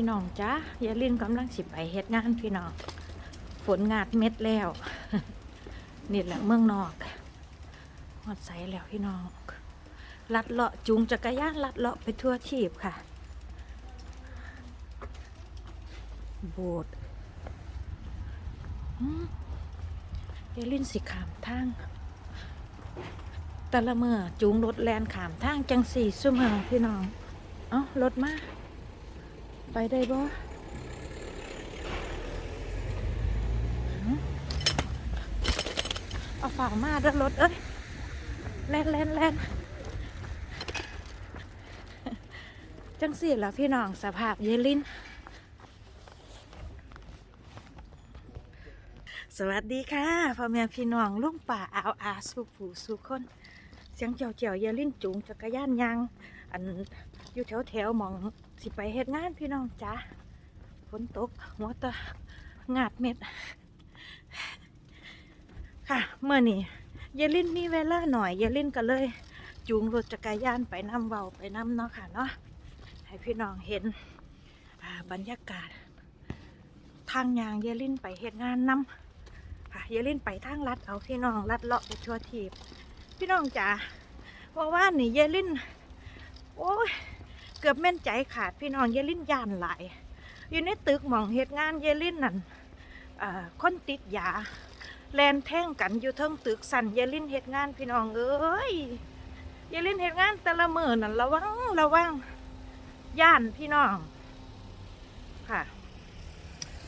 พี่น้องจ้าอย่าลินกำลังสิไปเฮ็ดงานพี่น้อง ฝนงาดเม็ดแล้ว นี่แหละเมืองนอกหอดใสแล้วพี่น้อง ลัดเลาะจูงจักรยานลัดเลาะไปทั่วทีบค่ะ โบสถ์อืมยายลินสิขามทางแต่ละเมื่อจูงรถแลนขามทางจังสี่ชั่วโมงพี่น้อง เอ้ารถมา ไปได้บ่เอาฝากมาด้อรถเอ้ยแล่นแล่นแล่นจังสี่แล้วพี่น้องสภาพเยลิน สวัสดีค่ะพ่อแม่พี่น้องลุงป่าอาวอาสุผูสุคนเสียงเจียวเจียวเยลินจูงจักรยานยางอันอยู่แถวแถวมอง สิไปเฮ็ดงานพี่น้องจ้าฝนตกหัวตะงาดเม็ด ค่ะเมื่อนี้เยลินมีเวลาหน่อยเยลินก็เลย จูงรถจักรยานไปนำเบาไปนำเนาะค่ะเนาะให้พี่น้องเห็นบรรยากาศ ทางยางเยลินไปเฮ็ดงานนำค่ะเยลินไปทางลัดเอาพี่น้องลัดเลาะไปทั่วทีบพี่น้องจ๋าว่าว่านี่เยลินโอ้ย เกือบแม่นใจขาดพี่น้องเยลินยานหลายอยู่ในตึกหมองเหตุงานเยลินนั่นคนติดยาแลนแท่งกันอยู่เทิงตึกสั่นเยลินเหตุงานพี่น้องเอ้ยเยลินเหตุงานแต่ละมือนั่นระวังระวังย่านพี่น้องค่ะ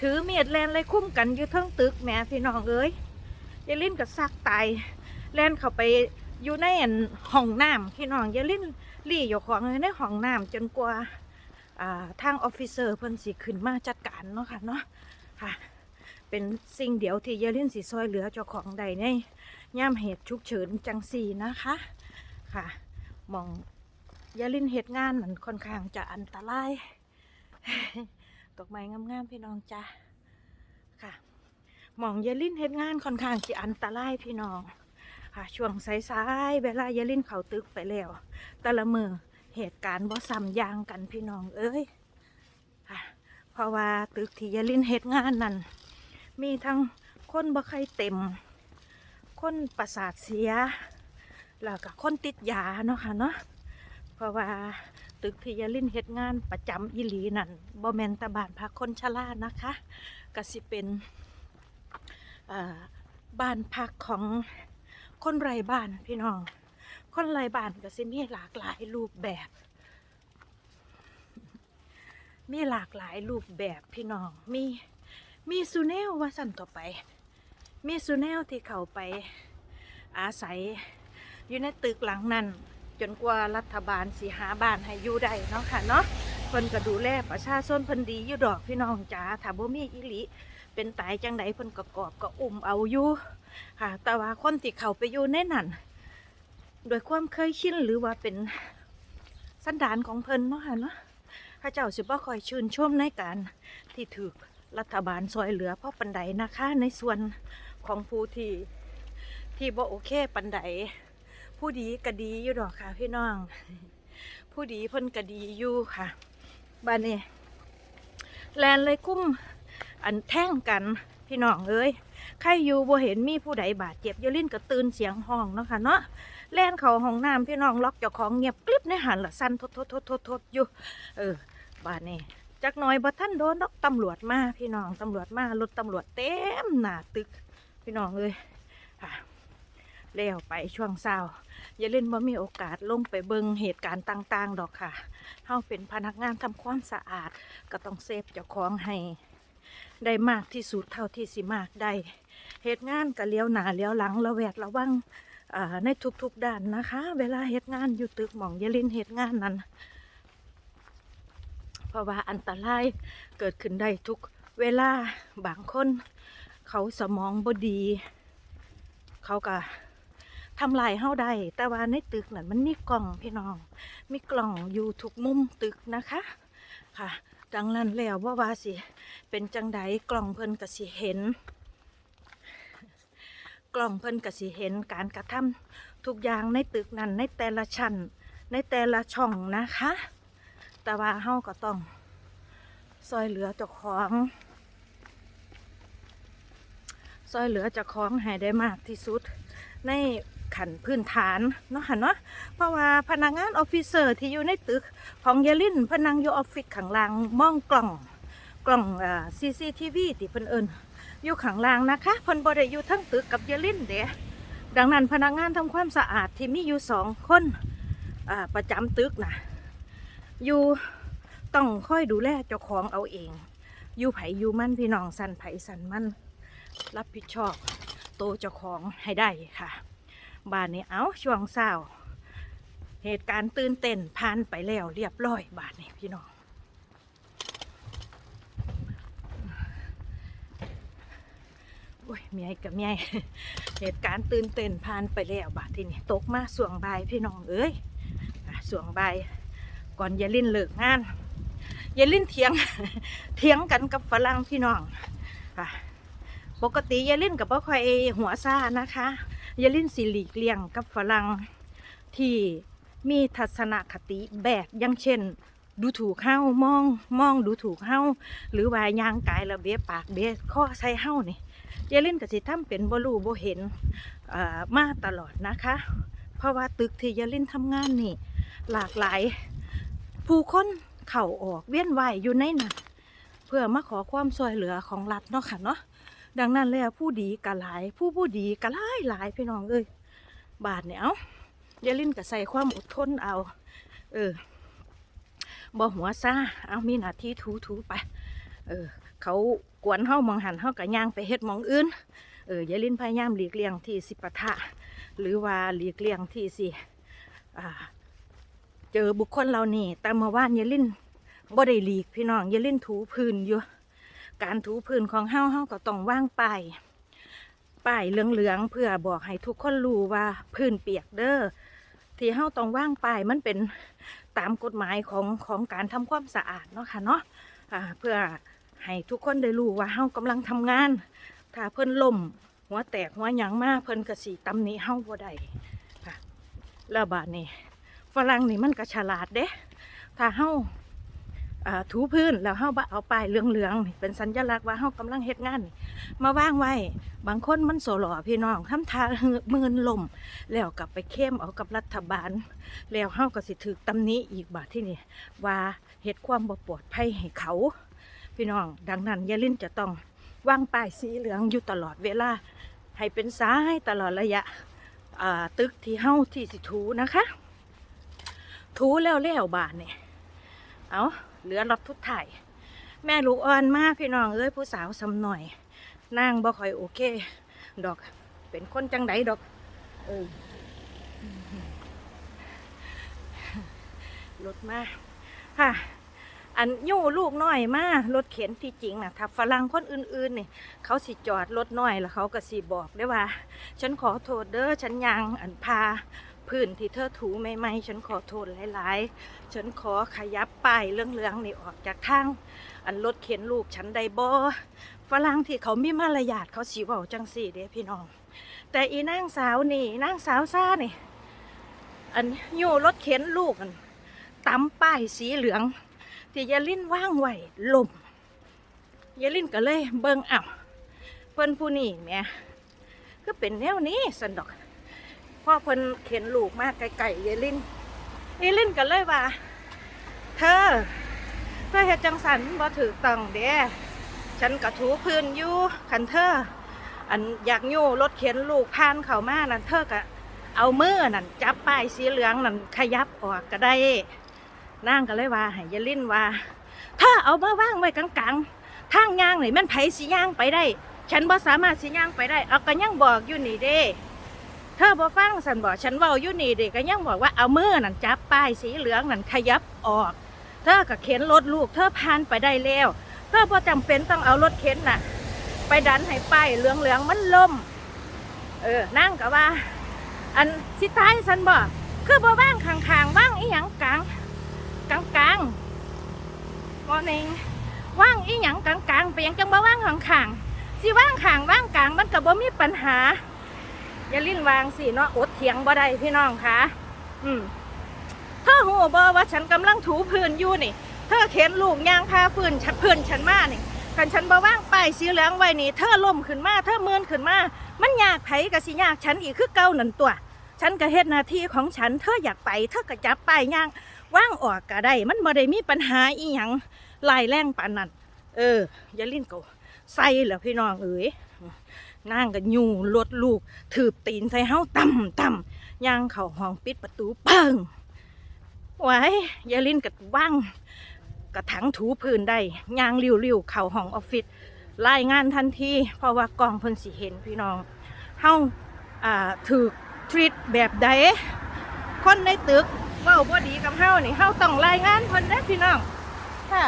ถือเมียดแลนเลยคุ้มกันอยู่เทิงตึกแหม่พี่น้องเอ้ยเยลินก็ซักตายแลนเข้าไปอยู่ในห้องน้ำพี่น้องเยลิน ลี่อยู่ของในห้องน้ำจนกว่าทางออฟฟิเซอร์เพิ่นสิขึ้นมาจัดการเนาะค่ะเนาะค่ะ เป็นสิ่งเดียวที่เยลินสิซอยเหลือเจ้าของใดในย่ามเหตุฉุกเฉินจังสีนะคะค่ะมองเยาลินเหตุงานนั่นค่อนข้างจะอันตรายตกไม้งามๆพี่น้องจ้าค่ะมองเยาลินเหตุงานค่อนข้างจะอันตรายพี่น้อง ค่ะ ช่วงสายๆเวลายายลินเขาตึกไปแล้ว แต่ละมือเหตุการณ์บ่ซ้ำยางกันพี่น้องเอ้ยค่ะเพราะว่าตึกที่ยายลินเหตุงานนั่นมีทั้งคนบ่ใครเต็ม คนประสาทเสีย แล้วก็คนติดยาเนาะค่ะเนาะเพราะว่าตึกที่ยายลินเหตุงานประจำอีหลีนั่นบ่แมนตะบานพักคนชรานะคะก็สิเป็นบ้านพักของ คนไร้บ้านพี่น้อง คนไร้บ้านก็สิมีหลากหลายรูปแบบ มีหลากหลายรูปแบบพี่น้อง มีมีซูเนลว่าสั่นต่อไป มีซูเนลที่เขาไปอาศัยอยู่ในตึกหลังนั้น จนกว่ารัฐบาลสิหาบ้านให้อยู่ได้เนาะค่ะเนาะเพิ่นก็ดูแลประชาชนเพิ่นดีอยู่ดอกพี่น้องจ๋าถ้าบ่มีอีหลีเป็นตายจังไดเพิ่นก็กอบก็อุ้มเอาอยู่ ค่ะ แต่ว่าคนที่เขาไปอยู่ในนั้นโดยความเคยชินหรือว่าเป็นสันดานของเพิ่นเนาะค่ะเนาะพระเจ้าสิบ่คอยชื่นชมในการที่ถูกรัฐบาลซอยเหลือพราะปันใดนะคะในส่วนของผู้ที่ที่บ่โอเคปันใดผู้ดีก็ดีอยู่ดอกค่ะพี่น้อง ผู้ดีเพิ่นก็ดีอยู่ค่ะบ้านนี้แลนเลยคุ้มอันแท่งกันพี่น้องเอ้ย ใครอยู่บ่เห็นมีผู้ใดบาดเจ็บอยาลินก็ตื่นเสียงห้องเนาะค่ะเนาะแล่นเขาห้องน้ำพี่น้องล็อกเจ้าของเงียบกริบในหันละสั่นทดทดทดทดทดอยู่ เออบาดนี้จักหน่อยบ่ท่านโดนดอกตำรวจมาพี่น้องตำรวจมารถตำรวจเต็มหน้าตึกพี่น้องเอ้ยค่ะแล้วไปช่วงเช้าอย่าเล่นบ่ามีโอกาสลงไปเบิงเหตุการณ์ต่าง ๆ ดอกค่ะเฮาเป็นพนักงานทำความสะอาด ก็ต้องเซฟเจ้าของให้ ได้มากที่สุดเท่าที่สิมากได้เหตุงานก็เลี้ยวหนาเลี้ยวหลังระแวดระวังในทุกๆด้านนะคะ เวลาเหตุงานอยู่ตึกหมองยาลินเหตุงานนั้น เพราะว่าอันตรายเกิดขึ้นได้ทุกเวลาบางคน เขาสมองบดี เขาก็ทำลายเฮาได้ แต่ว่าในตึกนั้นมันมีกล่องพี่น้อง มีกล่องอยู่ทุกมุมตึกนะคะค่ะ ดังนั้นแล้วว่าว่าสิ เป็นจังใดกล่องเพิ่นก็สิเห็น กล่องเพิ่นก็สิเห็นการกระทำทุกอย่างในตึกนั้นในแต่ละชั้นในแต่ละช่องนะคะ แต่ว่าเฮาก็ต้องซอยเหลือเจ้าของซอยเหลือเจ้าของให้ได้มากที่สุดใน ขันพื้นฐานเนาะค่ะเนาะเพราะว่าพนักงานออฟฟิเซอร์ที่อยู่ในตึกของเยลินพนังอยู่ออฟฟิศข้างล่างมองกล่องกล่องอ่า CCTV ที่เพิ่นเอิ้นอยู่ข้างล่างนะคะเพิ่นบ่ได้อยู่ทั้งตึกกับเยลินเด้ดังนั้นพนักงานทำความสะอาดที่มีอยู่สองคนอ่าประจำตึกนะอยู่ต้องค่อยดูแลเจ้าของเอาเอง อยู่ไผอยู่มั่นพี่น้องสันไผสันมั่นรับผิดชอบโตเจ้าของให้ได้ค่ะ บ้านนี้เอาช่วงเศร้าเหตุการณ์ตื่นเต้นผ่านไปแล้วเรียบร้อยบ้านนี้พี่น้องโอ้ยเมียกับเมียเหตุการณ์ตื่นเต้นผ่านไปแล้วบาดที่นี่ตกมาสวงบายพี่น้องเอ้ยสวงบายก่อนอยาลิ้นเลิกงานอยาลิ้นเถียงเถียงกันกับฝรั่งพี่น้องปกติยาลินกับพ่อคอยหัวซ่านะคะ ยาลินสิหลีกเลี่ยงกับฝรั่งที่มีทัศนคติแบบอย่างเช่น ดูถูกเฮามองมองดูถูกเฮาหรือว่ายางกายระเบียปากเบียข้อใส่เฮานี่ยาลินกับสิทำเป็นบรู้บ่เห็นมาตลอดนะคะ เพราะว่าตึกที่ยาลินทำงานนี่ หลากหลายผู้คนเข่าออกเวียนว่ายอยู่ในนั้นเพื่อมาขอความช่วยเหลือของรัฐเนาะค่ะเนาะ ดังนั้นแล้วผู้ดีกะหลาย ผู้ผู้ดีกะหลายหลายพี่น้องเอ้ยบาทเนี่ยเอาอย่าลิ้นกะใส่ความอดทนเอา เออบ่หัวซาเอามีหน้าที่ถูถูไป เออ เขากวนเฮามองหันเฮากะย่างไปเฮ็ดมองอื่น เอออย่าลิ้นพยายามหลีกเลี่ยงที่สิปะทะ หรือว่าหลีกเลี่ยงที่สิอ่าเจอบุคคลเหล่านี้แต่เมื่อวานยาลิ้นบ่ได้หลีกพี่น้องยาลิ้นถูพื้นอยู่ การถูพื้นของเฮาเฮาก็ต้องว่างป้ายป้ายเหลืองๆเพื่อบอกให้ทุกคนรู้ว่าพื้นเปียกเด้อที่เฮาต้องว่างป้ายมันเป็นตามกฎหมายของของการทำความสะอาดเนาะค่ะเนาะเพื่อให้ทุกคนได้รู้ว่าเฮากำลังทำงาน ถ้าเพิ่นล่มหัวแตกหัวหยังมาเพิ่นก็สิตำหนิเฮาบ่ได้ค่ะแล้วบาดนี้ฝรั่งนี่มันก็ฉลาดเด้ถ้าเห่า ถูพื้นแล้วเฮาบ่เอาป้ายเหลืองๆเป็นสัญลักษณ์ว่าเฮากำลังเฮ็ดงานมาว่างไว้ บางคนมันโสหล่อพี่น้องทำทามืนลมแล้วกลับไปเข้มเอากับรัฐบาล แล้วเฮาก็สิถูกตำหนิอีกบาดที่นี่ว่าเฮ็ดความบ่ปลอดภัยให้เขา พี่น้อง ดังนั้นอย่าลินจะต้องวางป้ายสีเหลืองอยู่ตลอดเวลาให้เป็นซ้ายตลอดระยะตึกที่เฮาที่สิถูนะคะ ถูแล้วแล้วบาดนี่เอา เหลือรถทุกถ่าย แม่ลูกอ่อนมากพี่น้องเอ้ยผู้สาวสำหน่อยนางบ่ค่อยโอเค ดอก เป็นคนจังไดดอกเออรถมาค่ะอันยู่ลูกน้อยมารถเข็นที่จริงนะถ้าฝรั่งคนอื่นๆนี่เขาสิจอดรถน้อยแล้วเขาก็สิบอกได้ว่า ฉันขอโทษเด้อฉันยังอันพา พื้นที่เธอถูไม่ไม่ๆฉันขอโทษหลายๆ ฉันขอขยับป้ายเรื่องๆนี่ออกจากทางอันรถเข็นลูกฉันได้บ่ฝรั่งที่เขามีมารยาทเขาสีเว้าจังสี่เด้พี่น้อง แต่อีนางสาวนี่นางสาวซ่านี่ อันอยู่รถเข็นลูกอันตำป้ายสีเหลือง ที่ยายลินว่างไหวลมยายลินก็เลยเบิ่งอ้าวเพิ่นผู้นี่แม่ก็เป็นแนวนี้สันดอก พ่อเพิ่นเข็นลูกมากไกลๆยายลินยายลินก็เลยว่า เธอเธอเฮ็ดจังสันบ่ถือต้องเด้ฉันก็ถูพื้นอยู่คันเธออันอยากยู่รถเข็นลูกผ่านเข้ามานั่นเธอก็เอามือนั่นจับป้ายสีเหลืองนั่นขยับออกก็ได้นางก็เลยว่าให้ยายลินว่า ถ้าเอามาว่างไว้กลางๆทางย่างนี่มันไผสิย่างไปได้ ฉันบ่สามารถสิย่างไปได้ เอาก็ยังบอกอยู่นี่เด้ เธอบ่ฟังสันบอกฉันเว้าอยู่นี่เด็กก็ยังบอกว่าเอามือนั่นจับป้ายสีเหลืองนั่นขยับออก เธอก็เข็นรถลูก เธอผ่านไปได้แล้ว เธอบ่จำเป็นต้องเอารถเข็นน่ะ ไปดันให้ป้ายเหลืองๆมันล่ม เออนั่งก็ว่า อันสิตายสันบอกคือบ่ว่างข้างๆว่างอีหยังกลางกลางกลางๆมอนิงว่างอีหยังกลางกลางไปยังจังบ่ว่างข้างๆสิว่างข้างว่างกลางมันก็บ่มีปัญหา อย่าลิ้นวางสิเนาะอดเถียงบ่ได้พี่น้องคะอืมเธอหูบ่ว่าฉันกำลังถูพื้นอยู่นี่ เธอเข็นลูกย่างพาฟื้นฉันพื่นฉันมานี่คันฉันบ่ว่างป้ายสีเหลืองไว้นี่ เธอล่มขึ้นมา เธอเมือนขึ้นมา มันยากไผก็สิยากฉันอีกคือเก่านั่นตัว ฉันก็เฮ็ดหน้าที่ของฉัน เธออยากไป เธอก็จับไปย่างว่างออกก็ได้ มันบ่ได้มีปัญหาอีหยังลายแรงปานนั้น เออ อย่าลิ้นก็ใส่แล้วพี่น้องเอ๋ย นางก็ยูรถลูก ถืบตีนใส่เฮาต่ำต่ำย่างเข้าห้องปิดประตูเปิงไว้ยายลินก็ว่างกระถังถูพื้นได้ย่างริ้วๆเข้าห้องออฟฟิศรายงานทันทีเพราะว่ากองพิ่นสิเห็นพี่น้องเฮาอ่าถูกทรีตแบบใดคนในตึกเว้าบ่ดีกับเฮานี่เฮาต้องรายงานเพิ่นเด้พี่น้องค่ะ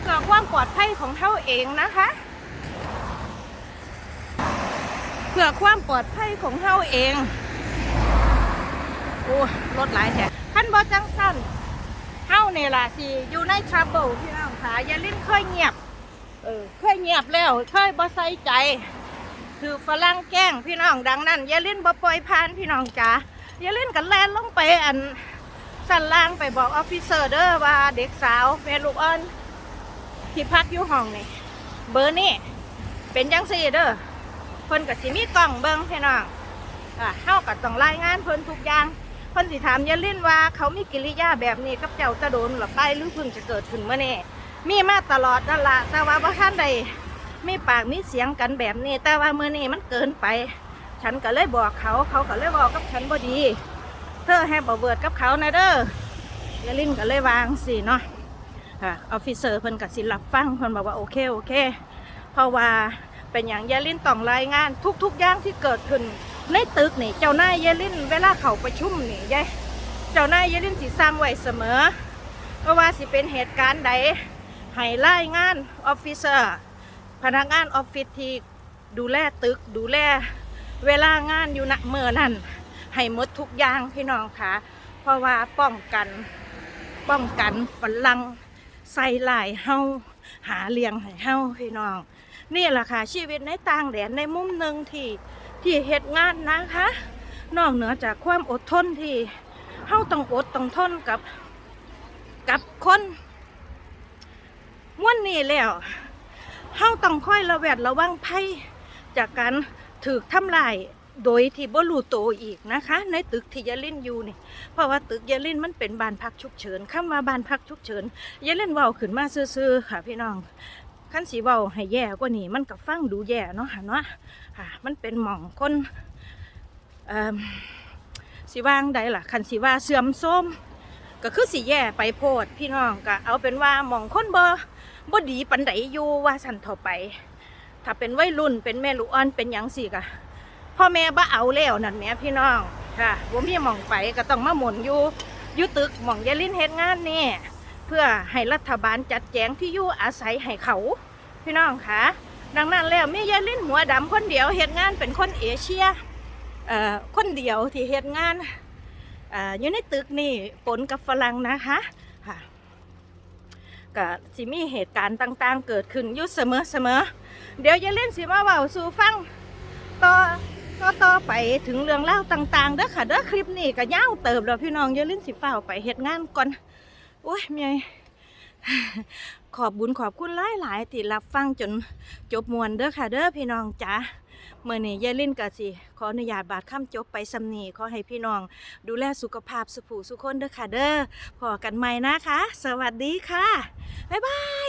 เพื่อความปลอดภัยของเท่าเองนะคะ เพื่อความปลอดภัยของเท่าเองโอ้รถหลายแถขั้นบอจังสั้นเท่าเนี่ยล่ะสิอยู่ในทรัพเบิลพี่น้องค่ะอย่าลิ้นเคยเงียบ เออเคยเงียบแล้วเคยบ่ใส่ใจ คือฝรั่งแกล้งพี่น้องดังนั้นอย่าลิ้นบ่ปล่อยผ่านพี่น้องจ๋าอย่าลิ้นกันแลนลงไปอันสั่นล่างไปบอกออฟฟิเซอร์เด้อว่าเด็กสาวแม่ลูกอ่อนที่พักอยู่ห้องนี่เบอร์นี่เป็นจังซี่เด้อ เพิ่นกับสิมีกล้องเบิ่งพี่น้องอะเฮาก็ต้องรายงานเพิ่นทุกอย่างเพิ่นสิถามยาลินว่าเขามีกิริยาแบบนี้กับเจ้าตะโดนหรือไปหรือเพิ่งจะเกิดขึ้นเมื่อนี้มีมาตลอดนั่นละแต่ว่าบ่ทันใดมีปากมีเสียงกันแบบนี้ แต่ว่าเมื้อนี้มันเกินไป ฉันก็เลยบอกเขาเขาก็เลยบอกกับฉันบ่ดี เธอให้บ่เบิดกับเขานะเด้อยาลินก็เลยวางสิเนาะค่ะออฟฟิเซอร์เพิ่นกับสิรับฟังเพิ่นบอกว่าโอเคโอเค เพราะว่า เป็นอย่างเยลินต้องรายงาน ทุกๆอย่างที่เกิดขึ้นในตึกนี่เจ้านายเยลินเวลาเขาประชุมนี่ยายเจ้านายเยลินสิสั่งไว้เสมอเพราะว่าสิเป็นเหตุการณ์ใดให้รายงานออฟฟิเซอร์พนักงานออฟฟิศที่ดูแลตึกดูแลเวลางานอยู่ณเมื่อนั้นให้หมดทุกอย่างพี่น้องค่ะ เพราะว่าป้องกันป้องกันฝรั่งใส่ลายเฮา หาเลี้ยงให้เฮาพี่น้อง นี่แหละค่ะชีวิตในต่างแดนในมุมหนึ่งที่ที่เหตุงานนะคะ นอกเหนือจากความอดทนที่เฮาต้องอดต้องทนกับกับคนม้วนนี้แล้วเฮาต้องค่อยระแวดระวังภัยจากการถูกทำลาย โดยที่บ่รู้ตัวอีกนะคะ ในตึกที่ยาลินอยู่นี่เพราะว่าตึกยาลินมันเป็นบ้านพักฉุกเฉินคำว่าบ้านพักฉุกเฉินยาลินเว้าขึ้นมาซื่อๆค่ะ พี่น้องขั้นสีเว้าให้แย่กว่านี้มันกับฟังดูแย่เนาะค่ะเนาะค่ะ มันเป็นหม่องคนอ่อสิว่างใดล่ะคันสีว่าเสื่อมโทรมก็คือสีแย่ไปโพดพี่น้องก็เอาเป็นว่าหม่องคนบ่บ่ดีปันใดอยู่ว่าสันเถาไป ถ้าเป็นวัยรุ่นเป็นแม่ลูกอ่อนเป็นยังสิกะ พ่อแม่บ่เอาแล้วนั่นแหม่พี่น้องค่ะผมมีหมองไปก็ต้องมาหมุนอยู่อยู่ตึกหมองยายลิ้นเฮ็ดงานนี่เพื่อให้รัฐบาลจัดแจงที่อยู่อาศัยให้เขา พี่น้องค่ะดังนั้นแล้วมียายลิ้นหัวดำคนเดียวเฮ็ดงานเป็นคนเอเชียเอ่อคนเดียวที่เฮ็ดงานอ่าอยู่ในตึกนี่ปนกับฝรั่งนะคะค่ะก็สิมีเหตุการณ์ต่างๆ เกิดขึ้นอยู่เสมอเสมอๆเดี๋ยวยายลิ้นสิมาเว้าสู่ฟังต่อก็ ต่อไปถึงเรื่องเล่าต่างๆเด้อค่ะเด้อคลิปนี้ก็ยาวเติบแล้วพี่น้องอย่าลืมสิฟ้าไปเฮ็ดงานก่อนโอ้ยเมียขอบบุญขอบคุณหลายๆที่รับฟังจนจบมวนเด้อค่ะเด้อพี่น้องจ๋าเมื่อนี้ยายลินกะสิ ขออนุญาตบาดคำจบไปสำนีขอให้พี่น้อง ดูแลสุขภาพสุขผู้สุขคนเด้อค่ะเด้อพอกันใหม่นะคะ สวัสดีค่ะ บ๊ายบาย